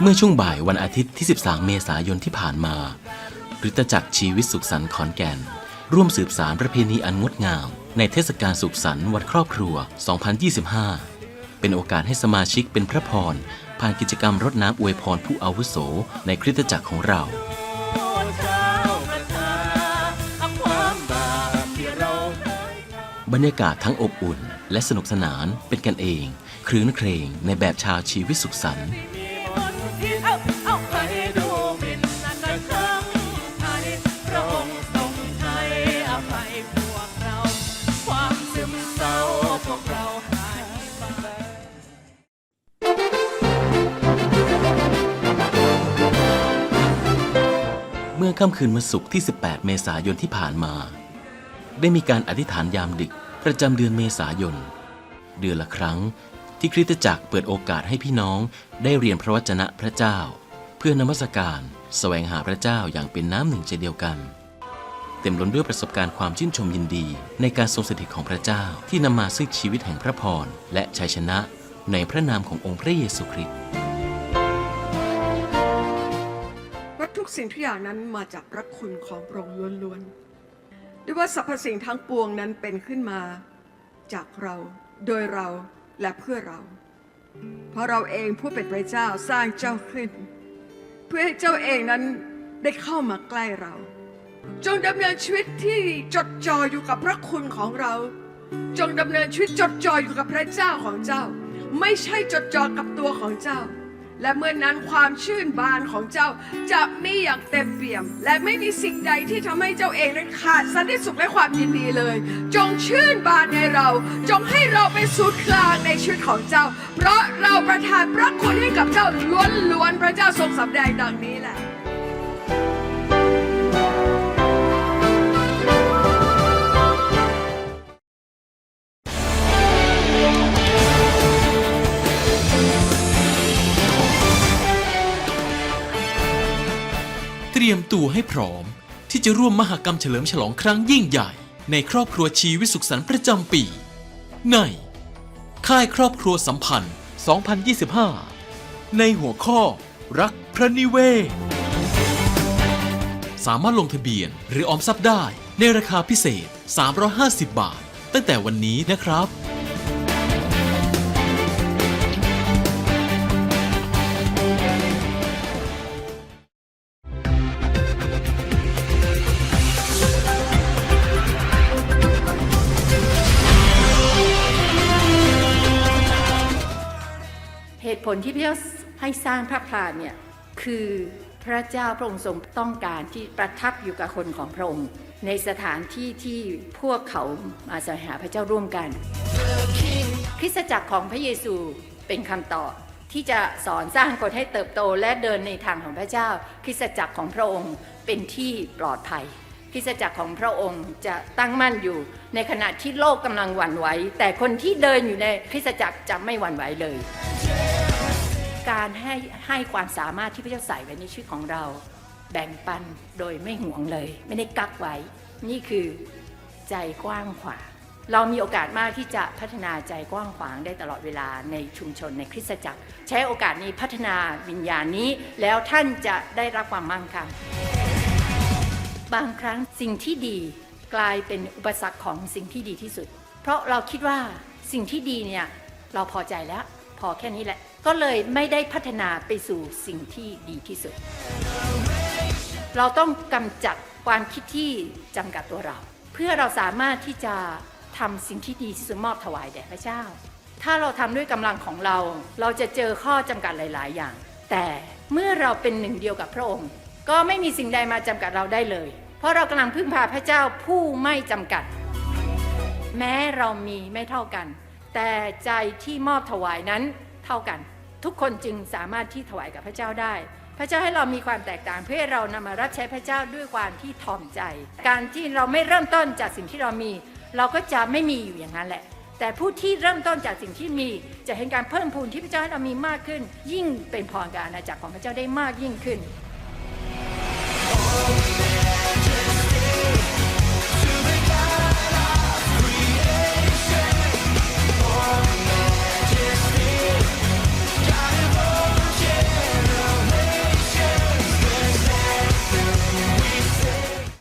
เมื่อช่วงบ่ายวันอาทิตย์ที่ 13 เมษายนที่ผ่านมาริตจักรชีวิตสุขสันต์ขอนแก่น ร่วมสืบสารประเพณีอันงดงาม ในเทศกาลสุขสันต์วันครอบครัว 2025 เป็นโอกาสให้สมาชิกเป็นพระพร ผ่านกิจกรรมรดน้ำอวยพรผู้อาวุโส ในคริสตจักรของเรา บรรยากาศทั้งอบอุ่น และสนุกสนานเป็นกันเอง ครื้นเครงในแบบชาวชีวิตสุขสันต์เมิ่อข้ามซึมเศร้าพวกเราหายไปเมื่อค่ำคืนวันศุกร์ที่ 18 เมษายนที่ผ่านมา ได้มีการอธิษฐานยามดึกประจำเดือนเมษายน เดือนละครั้งที่คริสตจักรเปิดโอกาสให้พี่น้องได้เรียนพระวจนะพระเจ้า เพื่อนมัสการแสวงหาพระเจ้าอย่างเป็นน้ำหนึ่งใจเดียวกัน เต็มล้นด้วยประสบการณ์ความชื่นชมยินดี ในการทรงสถิตของพระเจ้าที่นำมาซึ่งชีวิตแห่งพระพรและชัยชนะในพระนามขององค์พระเยซูคริสต์ว่าทุกสิ่งทุกอย่างนั้นมาจากพระคุณของพระองค์ล้วนๆ ด้วยว่าสรรพสิ่งทั้งปวงนั้นเป็นขึ้นมา จากเราโดยเราและเพื่อเรา เพราะเราเองผู้เป็นพระเจ้าสร้างเจ้าขึ้น เพื่อให้เจ้าเองนั้นได้เข้ามาใกล้เรา จงดำเนินชีวิตที่จดจ่ออยู่กับพระคุณของเรา จงดำเนินชีวิตจดจ่ออยู่กับพระเจ้าของเจ้า ไม่ใช่จดจ่อกับตัวของเจ้า และเมื่อนนั้นความชื่นบานของเจ้าจะมีอย่างเต็มเปี่ยม และไม่มีสิ่งใดที่ทำให้เจ้าเองนั้นขาดสันติสุขและความยินดีเลย จงชื่นบานในเรา จงให้เราเป็นศูนย์กลางในชีวิตของเจ้า เพราะเราประทานพระคุณให้กับเจ้าล้วนๆพระเจ้าทรงสำแดงดังนี้แหละ รียมตัวให้พร้อม ที่จะร่วมมหกรรมเฉลิมฉลองครั้งยิ่งใหญ่ ในครอบครัวชีวิตสุขสันต์ประจำปี ใน ค่ายครอบครัวสัมพันธ์ 2025 ในหัวข้อ รักพระนิเวศ สามารถลงทะเบียนหรือออมทรัพย์ได้ในราคาพิเศษ 350 บาท ตั้งแต่วันนี้นะครับ ตุผลที่พระเจ้าให้สร้างพระพลาณเนี่ยคือพระเจ้าพระองค์ทรงต้องการที่ประทับอยู่กับคนของพระองค์ ในสถานที่ที่พวกเขามาสวงหาพระเจ้าร่วมกัน คริสตจักรของพระเยซูเป็นคำตอบที่จะสอนสร้างคนให้เติบโตและเดินในทางของพระเจ้า คริสตจักรของพระองค์เป็นที่ปลอดภัย คริสตจักรของพระองค์จะตั้งมั่นอยู่ ในขณะที่โลกกำลังหวั่นไหวแต่คนที่เดินอยู่ในคริสตจักรจะไม่หวั่นไหวเลย การให้ให้ความสามารถที่พระเจ้าใส่ไว้ในชีวิตของเรา แบ่งปันโดยไม่ห่วงเลย ไม่ได้กักไว้ นี่คือใจกว้างขวางเรามีโอกาสมากที่จะพัฒนาใจกว้างขวางได้ตลอดเวลาในชุมชนในคริสตจักร ใช้โอกาสนี้พัฒนาวิญญาณนี้ แล้วท่านจะได้รับความมั่งคั่งบางครั้งสิ่งที่ดีกลายเป็นอุปสรรคของสิ่งที่ดีที่สุด เพราะเราคิดว่าสิ่งที่ดีเนี่ยเราพอใจแล้ว พอแค่นี้แหละ ก็เลยไม่ได้พัฒนาไปสู่สิ่งที่ดีที่สุด เราต้องกำจัดความคิดที่จำกัดตัวเรา เพื่อเราสามารถที่จะทำสิ่งที่ดีที่สุดมอบถวายแด่พระเจ้า ถ้าเราทำด้วยกำลังของเรา เราจะเจอข้อจำกัดหลาย ๆ อย่าง แต่เมื่อเราเป็นหนึ่งเดียวกับพระองค์ ก็ไม่มีสิ่งใดมาจำกัดเราได้เลย เพราะเรากำลังพึ่งพาพระเจ้าผู้ไม่จำกัด แม้เรามีไม่เท่ากัน แต่ใจที่มอบถวายนั้นเท่ากัน ทุกคนจึงสามารถที่ถวายกับพระเจ้าได้ พระเจ้าให้เรามีความแตกต่างเพื่อเรานำมารับใช้พระเจ้าด้วยความที่ถ่อมใจ การที่เราไม่เริ่มต้นจากสิ่งที่เรามี เราก็จะไม่มีอยู่อย่างนั้นแหละ แต่ผู้ที่เริ่มต้นจากสิ่งที่มี จะเห็นการเพิ่มพูนที่พระเจ้าให้เรามีมากขึ้น ยิ่งเป็นพรกับอาณาจักรของพระเจ้าได้มากยิ่งขึ้น Oh,